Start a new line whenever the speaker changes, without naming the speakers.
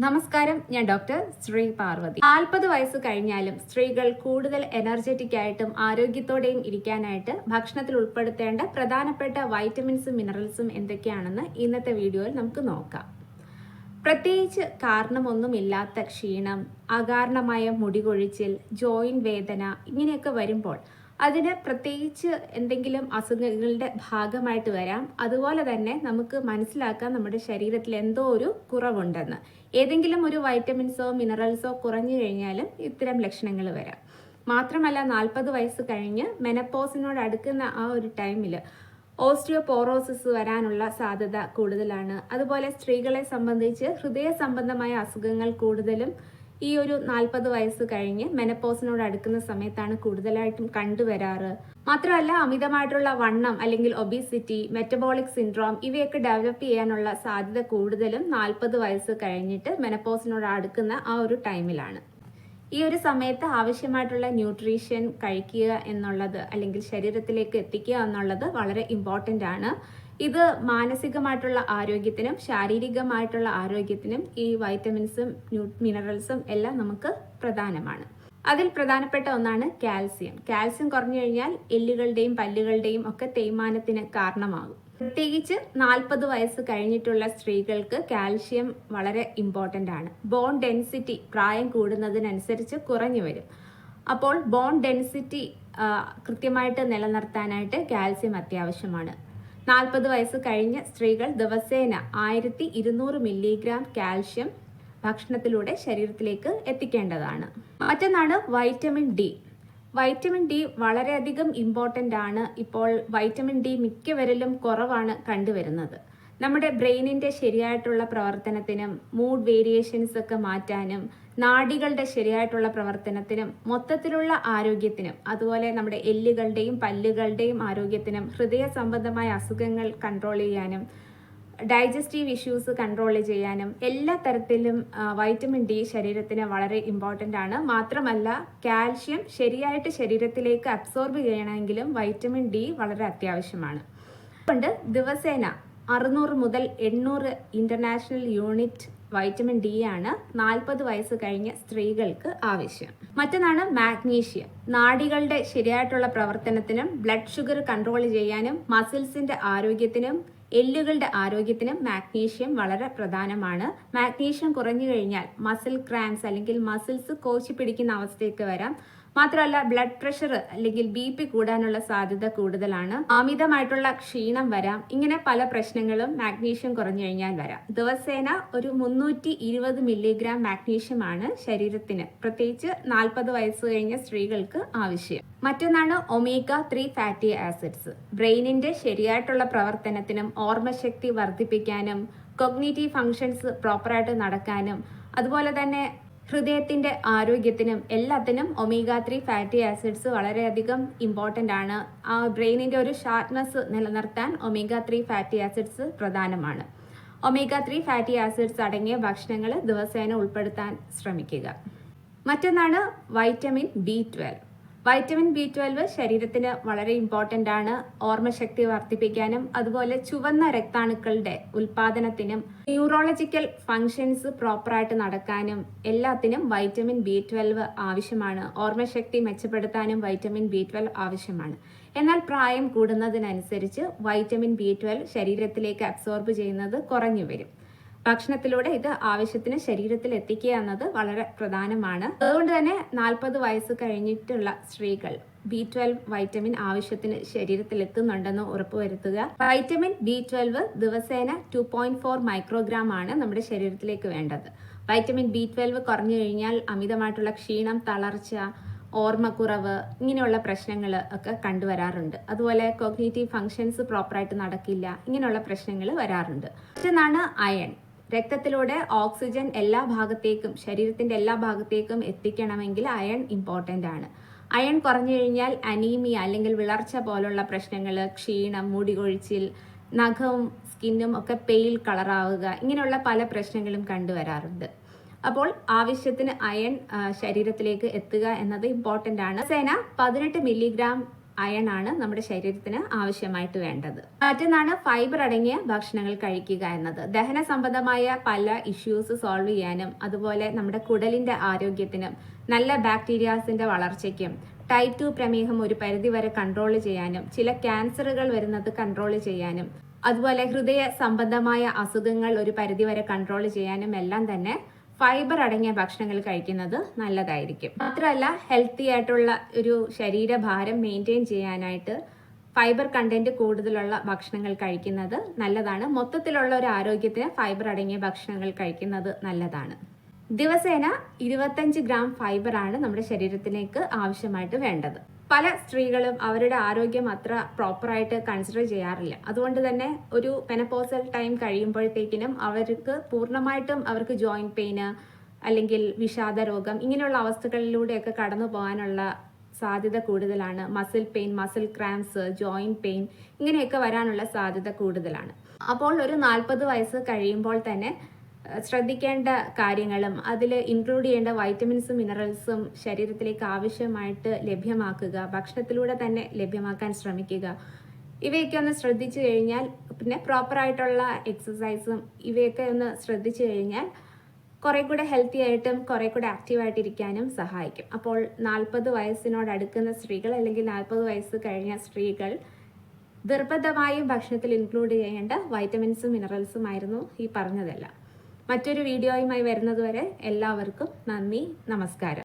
നമസ്കാരം ഞാൻ ഡോക്ടർ ശ്രീ പാർവതി. നാൽപ്പത് വയസ്സ് കഴിഞ്ഞാലും സ്ത്രീകൾ കൂടുതൽ എനർജറ്റിക് ആയിട്ടും ആരോഗ്യത്തോടെയും ഇരിക്കാനായിട്ട് ഭക്ഷണത്തിൽ ഉൾപ്പെടുത്തേണ്ട പ്രധാനപ്പെട്ട വൈറ്റമിൻസും മിനറൽസും എന്തൊക്കെയാണെന്ന് ഇന്നത്തെ വീഡിയോയിൽ നമുക്ക് നോക്കാം. പ്രത്യേകിച്ച് കാരണമൊന്നുമില്ലാത്ത ക്ഷീണം അകാരണമായ മുടികൊഴിച്ചിൽ ജോയിൻ വേദന ഇങ്ങനെയൊക്കെ വരുമ്പോൾ അതിന് പ്രത്യേകിച്ച് എന്തെങ്കിലും അസുഖങ്ങളുടെ ഭാഗമായിട്ട് വരാം. അതുപോലെ തന്നെ നമുക്ക് മനസ്സിലാക്കാം നമ്മുടെ ശരീരത്തിൽ എന്തോ ഒരു കുറവുണ്ടെന്ന്. ഏതെങ്കിലും ഒരു വൈറ്റമിൻസോ മിനറൽസോ കുറഞ്ഞു കഴിഞ്ഞാലും ഇത്തരം ലക്ഷണങ്ങൾ വരാം. മാത്രമല്ല നാൽപ്പത് വയസ്സ് കഴിഞ്ഞ് മെനപ്പോസിനോട് അടുക്കുന്ന ആ ഒരു ടൈമിൽ ഓസ്റ്റിയോപോറോസിസ് വരാനുള്ള സാധ്യത കൂടുതലാണ്. അതുപോലെ സ്ത്രീകളെ സംബന്ധിച്ച് ഹൃദയ സംബന്ധമായ അസുഖങ്ങൾ കൂടുതലും ഈ ഒരു നാൽപ്പത് വയസ്സ് കഴിഞ്ഞ് മെനപ്പോസിനോട് അടുക്കുന്ന സമയത്താണ് കൂടുതലായിട്ടും കണ്ടുവരാറ്. മാത്രമല്ല അമിതമായിട്ടുള്ള വണ്ണം അല്ലെങ്കിൽ ഒബീസിറ്റി മെറ്റബോളിക് സിൻഡ്രോം ഇവയൊക്കെ ഡെവലപ്പ് ചെയ്യാനുള്ള സാധ്യത കൂടുതലും നാൽപ്പത് വയസ്സ് കഴിഞ്ഞിട്ട് മെനപ്പോസിനോട് അടുക്കുന്ന ആ ഒരു ടൈമിലാണ് ഈ ഒരു സമയത്ത് ആവശ്യമായിട്ടുള്ള ന്യൂട്രീഷൻ കഴിക്കുക എന്നുള്ളത് അല്ലെങ്കിൽ ശരീരത്തിലേക്ക് എത്തിക്കുക എന്നുള്ളത് വളരെ ഇമ്പോർട്ടന്റ് ആണ്. ഇത് മാനസികമായിട്ടുള്ള ആരോഗ്യത്തിനും ശാരീരികമായിട്ടുള്ള ആരോഗ്യത്തിനും ഈ വൈറ്റമിൻസും മിനറൽസും എല്ലാം നമുക്ക് പ്രധാനമാണ്. അതിൽ പ്രധാനപ്പെട്ട ഒന്നാണ് കാൽസ്യം കാൽസ്യം കുറഞ്ഞു കഴിഞ്ഞാൽ എല്ലുകളുടെയും പല്ലുകളുടെയും ഒക്കെ തേയ്മാനത്തിന് കാരണമാകും. പ്രത്യേകിച്ച് നാൽപ്പത് വയസ്സ് കഴിഞ്ഞിട്ടുള്ള സ്ത്രീകൾക്ക് കാൽഷ്യം വളരെ ഇമ്പോർട്ടന്റ് ആണ്. ബോൺ ഡെൻസിറ്റി പ്രായം കൂടുന്നതിനനുസരിച്ച് കുറഞ്ഞു വരും. അപ്പോൾ ബോൺ ഡെൻസിറ്റി കൃത്യമായിട്ട് നിലനിർത്താനായിട്ട് കാൽസ്യം അത്യാവശ്യമാണ്. നാൽപ്പത് വയസ്സ് കഴിഞ്ഞ സ്ത്രീകൾ ദിവസേന ആയിരത്തി ഇരുന്നൂറ് മില്ലിഗ്രാം കാൽഷ്യം ഭക്ഷണത്തിലൂടെ ശരീരത്തിലേക്ക് എത്തിക്കേണ്ടതാണ്. മറ്റൊന്നാണ് വൈറ്റമിൻ ഡി. വൈറ്റമിൻ ഡി വളരെയധികം ഇമ്പോർട്ടന്റ് ആണ്. ഇപ്പോൾ വൈറ്റമിൻ ഡി മിക്കവരിലും കുറവാണ് കണ്ടുവരുന്നത്. നമ്മുടെ ബ്രെയിനിന്റെ ശരിയായിട്ടുള്ള പ്രവർത്തനത്തിനും മൂഡ് വേരിയേഷൻസ് ഒക്കെ മാറ്റാനും നാഡികളുടെ ശരിയായിട്ടുള്ള പ്രവർത്തനത്തിനും മൊത്തത്തിലുള്ള ആരോഗ്യത്തിനും അതുപോലെ നമ്മുടെ എല്ലുകളുടെയും പല്ലുകളുടെയും ആരോഗ്യത്തിനും ഹൃദയ സംബന്ധമായ അസുഖങ്ങൾ കൺട്രോൾ ചെയ്യാനും ഡൈജസ്റ്റീവ് ഇഷ്യൂസ് കൺട്രോൾ ചെയ്യാനും എല്ലാ തരത്തിലും വൈറ്റമിൻ ഡി ശരീരത്തിന് വളരെ ഇമ്പോർട്ടന്റ് ആണ്. മാത്രമല്ല കാൽഷ്യം ശരിയായിട്ട് ശരീരത്തിലേക്ക് അബ്സോർബ് ചെയ്യണമെങ്കിലും വൈറ്റമിൻ ഡി വളരെ അത്യാവശ്യമാണ്. അതുകൊണ്ട് ദിവസേന അറുന്നൂറ് മുതൽ എണ്ണൂറ് ഇന്റർനാഷണൽ യൂണിറ്റ് വൈറ്റമിൻ ഡി ആണ് നാൽപ്പത് വയസ്സ് കഴിഞ്ഞ സ്ത്രീകൾക്ക് ആവശ്യം. മറ്റൊന്നാണ് മാഗ്നീഷ്യം നാടികളുടെ ശരിയായിട്ടുള്ള പ്രവർത്തനത്തിനും ബ്ലഡ് ഷുഗർ കൺട്രോൾ ചെയ്യാനും മസിൽസിന്റെ ആരോഗ്യത്തിനും എല്ലുകളുടെ ആരോഗ്യത്തിനും മാഗ്നീഷ്യം വളരെ പ്രധാനമാണ്. മാഗ്നീഷ്യം കുറഞ്ഞു കഴിഞ്ഞാൽ മസിൽ ക്രാംസ് അല്ലെങ്കിൽ മസിൽസ് കോച്ചി പിടിക്കുന്ന അവസ്ഥയൊക്കെ വരാം. മാത്രമല്ല ബ്ലഡ് പ്രഷർ അല്ലെങ്കിൽ ബി പി കൂടാനുള്ള സാധ്യത കൂടുതലാണ്. അമിതമായിട്ടുള്ള ക്ഷീണം വരാം. ഇങ്ങനെ പല പ്രശ്നങ്ങളും മാഗ്നീഷ്യം കുറഞ്ഞു കഴിഞ്ഞാൽ വരാം. ദിവസേന ഒരു മുന്നൂറ്റി ഇരുപത് മില്ലിഗ്രാം മാഗ്നീഷ്യമാണ് ശരീരത്തിന്. പ്രത്യേകിച്ച് നാൽപ്പത് വയസ്സ് കഴിഞ്ഞ സ്ത്രീകൾക്ക് ആവശ്യം. മറ്റൊന്നാണ് ഒമേഗ ത്രീ ഫാറ്റി ആസിഡ്സ് ബ്രെയിനിന്റെ ശരിയായിട്ടുള്ള പ്രവർത്തനത്തിനും ഓർമ്മശക്തി വർദ്ധിപ്പിക്കാനും കൊഗ്നേറ്റീവ് ഫങ്ഷൻസ് പ്രോപ്പറായിട്ട് നടക്കാനും അതുപോലെ തന്നെ ഹൃദയത്തിന്റെ ആരോഗ്യത്തിനും എല്ലാത്തിനും ഒമേഗ ത്രീ ഫാറ്റി ആസിഡ്സ് വളരെയധികം ഇമ്പോർട്ടന്റ് ആണ്. ആ ബ്രെയിനിന്റെ ഒരു ഷാർപ്നെസ് നിലനിർത്താൻ ഒമേഗ ത്രീ ഫാറ്റി ആസിഡ്സ് പ്രധാനമാണ്. ഒമേഗ ത്രീ ഫാറ്റി ആസിഡ്സ് അടങ്ങിയ ഭക്ഷണങ്ങൾ ദിവസേന ഉൾപ്പെടുത്താൻ ശ്രമിക്കുക. മറ്റൊന്നാണ് vitamin B twelve vitamin B twelve ശരീരത്തിന് വളരെ ഇമ്പോർട്ടന്റ് ആണ്. ഓർമ്മശക്തി വർദ്ധിപ്പിക്കാനും അതുപോലെ ചുവന്ന രക്താണുക്കളുടെ ഉൽപാദനത്തിനും ന്യൂറോളജിക്കൽ ഫങ്ഷൻസ് പ്രോപ്പറായിട്ട് നടക്കാനും എല്ലാത്തിനും വൈറ്റമിൻ ബി ട്വൽവ് ആവശ്യമാണ്. ഓർമ്മശക്തി മെച്ചപ്പെടുത്താനും വൈറ്റമിൻ ബി ട്വൽവ് ആവശ്യമാണ്. എന്നാൽ പ്രായം കൂടുന്നതിനനുസരിച്ച് വൈറ്റമിൻ ബി ട്വൽവ് ശരീരത്തിലേക്ക് അബ്സോർബ് ചെയ്യുന്നത് കുറഞ്ഞു വരും. ഭക്ഷണത്തിലൂടെ ഇത് ആവശ്യത്തിന് ശരീരത്തിൽ എത്തിക്കുക എന്നത് വളരെ പ്രധാനമാണ്. അതുകൊണ്ട് തന്നെ നാൽപ്പത് വയസ്സ് കഴിഞ്ഞിട്ടുള്ള സ്ത്രീകൾ ബി ട്വൽവ് വൈറ്റമിൻ ആവശ്യത്തിന് ശരീരത്തിൽ എത്തുന്നുണ്ടെന്ന് ഉറപ്പുവരുത്തുക വൈറ്റമിൻ ബി ട്വൽവ് ദിവസേന ടു പോയിന്റ് ഫോർ മൈക്രോഗ്രാം ആണ് നമ്മുടെ ശരീരത്തിലേക്ക് വേണ്ടത്. വൈറ്റമിൻ ബി ട്വൽവ് കുറഞ്ഞു കഴിഞ്ഞാൽ അമിതമായിട്ടുള്ള ക്ഷീണം തളർച്ച ഓർമ്മക്കുറവ് ഇങ്ങനെയുള്ള പ്രശ്നങ്ങൾ ഒക്കെ കണ്ടുവരാറുണ്ട്. അതുപോലെ കോഗ്നേറ്റീവ് ഫങ്ഷൻസ് പ്രോപ്പറായിട്ട് നടക്കില്ല ഇങ്ങനെയുള്ള പ്രശ്നങ്ങൾ വരാറുണ്ട്. മറ്റൊന്നാണ് അയൺ. രക്തത്തിലൂടെ ഓക്സിജൻ എല്ലാ ഭാഗത്തേക്കും ശരീരത്തിന്റെ എല്ലാ ഭാഗത്തേക്കും എത്തിക്കണമെങ്കിൽ അയൺ ഇമ്പോർട്ടന്റ് ആണ്. അയൺ കുറഞ്ഞു കഴിഞ്ഞാൽ അനീമിയ അല്ലെങ്കിൽ വിളർച്ച പോലുള്ള പ്രശ്നങ്ങൾ ക്ഷീണം മുടി കൊഴിച്ചിൽ നഖവും സ്കിന്നും ഒക്കെ പെയിൽ കളറാവുക ഇങ്ങനെയുള്ള പല പ്രശ്നങ്ങളും കണ്ടുവരാറുണ്ട്. അപ്പോൾ ആവശ്യത്തിന് അയൺ ശരീരത്തിലേക്ക് എത്തുക എന്നത് ഇമ്പോർട്ടന്റ് ആണ്. സേന പതിനെട്ട് മില്ലിഗ്രാം അയൺ ആണ് നമ്മുടെ ശരീരത്തിന് ആവശ്യമായിട്ട് വേണ്ടത്. മറ്റൊന്നാണ് ഫൈബർ അടങ്ങിയ ഭക്ഷണങ്ങൾ കഴിക്കുക എന്നത്. ദഹന സംബന്ധമായ പല ഇഷ്യൂസ് സോൾവ് ചെയ്യാനും അതുപോലെ നമ്മുടെ കുടലിന്റെ ആരോഗ്യത്തിനും നല്ല ബാക്ടീരിയാസിന്റെ വളർച്ചയ്ക്കും ടൈപ്പ് ടു പ്രമേഹം ഒരു പരിധി വരെ കൺട്രോൾ ചെയ്യാനും ചില ക്യാൻസറുകൾ വരുന്നത് കൺട്രോൾ ചെയ്യാനും അതുപോലെ ഹൃദയ സംബന്ധമായ അസുഖങ്ങൾ ഒരു പരിധി വരെ കൺട്രോൾ ചെയ്യാനും എല്ലാം തന്നെ ഫൈബർ അടങ്ങിയ ഭക്ഷണങ്ങൾ കഴിക്കുന്നത് നല്ലതായിരിക്കും. മാത്രമല്ല ഹെൽത്തി ആയിട്ടുള്ള ഒരു ശരീരഭാരം മെയിന്റെയിൻ ചെയ്യാനായിട്ട് ഫൈബർ കണ്ടന്റ് കൂടുതലുള്ള ഭക്ഷണങ്ങൾ കഴിക്കുന്നത് നല്ലതാണ്. മൊത്തത്തിലുള്ള ഒരു ആരോഗ്യത്തിന് ഫൈബർ അടങ്ങിയ ഭക്ഷണങ്ങൾ കഴിക്കുന്നത് നല്ലതാണ്. ദിവസേന ഇരുപത്തഞ്ച് ഗ്രാം ഫൈബർ ആണ് നമ്മുടെ ശരീരത്തിലേക്ക് ആവശ്യമായിട്ട് വേണ്ടത്. പല സ്ത്രീകളും അവരുടെ ആരോഗ്യം അത്ര പ്രോപ്പറായിട്ട് കൺസിഡർ ചെയ്യാറില്ല. അതുകൊണ്ട് തന്നെ ഒരു പെനപ്പോസൽ ടൈം കഴിയുമ്പോഴത്തേക്കിനും അവർക്ക് പൂർണമായിട്ടും അവർക്ക് ജോയിന്റ് പെയിന് അല്ലെങ്കിൽ വിഷാദ രോഗം ഇങ്ങനെയുള്ള അവസ്ഥകളിലൂടെയൊക്കെ കടന്നു പോകാനുള്ള സാധ്യത കൂടുതലാണ്. Muscle pain muscle cramps joint pain ഇങ്ങനെയൊക്കെ വരാനുള്ള സാധ്യത കൂടുതലാണ്. അപ്പോൾ ഒരു നാൽപ്പത് വയസ്സ് കഴിയുമ്പോൾ തന്നെ ശ്രദ്ധിക്കേണ്ട കാര്യങ്ങളും അതിൽ ഇൻക്ലൂഡ് ചെയ്യേണ്ട വൈറ്റമിൻസും മിനറൽസും ശരീരത്തിലേക്ക് ആവശ്യമായിട്ട് ലഭ്യമാക്കുക ഭക്ഷണത്തിലൂടെ തന്നെ ലഭ്യമാക്കാൻ ശ്രമിക്കുക. ഇവയൊക്കെ ഒന്ന് ശ്രദ്ധിച്ചു കഴിഞ്ഞാൽ പിന്നെ പ്രോപ്പറായിട്ടുള്ള എക്സസൈസും ഇവയൊക്കെ ഒന്ന് ശ്രദ്ധിച്ചു കഴിഞ്ഞാൽ കുറെ കൂടെ ഹെൽത്തി ആയിട്ടും കുറെ കൂടെ ആക്റ്റീവായിട്ട് ഇരിക്കാനും സഹായിക്കും. അപ്പോൾ നാൽപ്പത് വയസ്സിനോട് അടുക്കുന്ന സ്ത്രീകൾ അല്ലെങ്കിൽ നാൽപ്പത് വയസ്സ് കഴിഞ്ഞ സ്ത്രീകൾ നിർബന്ധമായും ഭക്ഷണത്തിൽ ഇൻക്ലൂഡ് ചെയ്യേണ്ട വൈറ്റമിൻസും മിനറൽസും ആയിരുന്നു ഈ പറഞ്ഞതെല്ലാം. മറ്റൊരു വീഡിയോയുമായി വരുന്നതുവരെ എല്ലാവർക്കും നന്ദി നമസ്കാരം.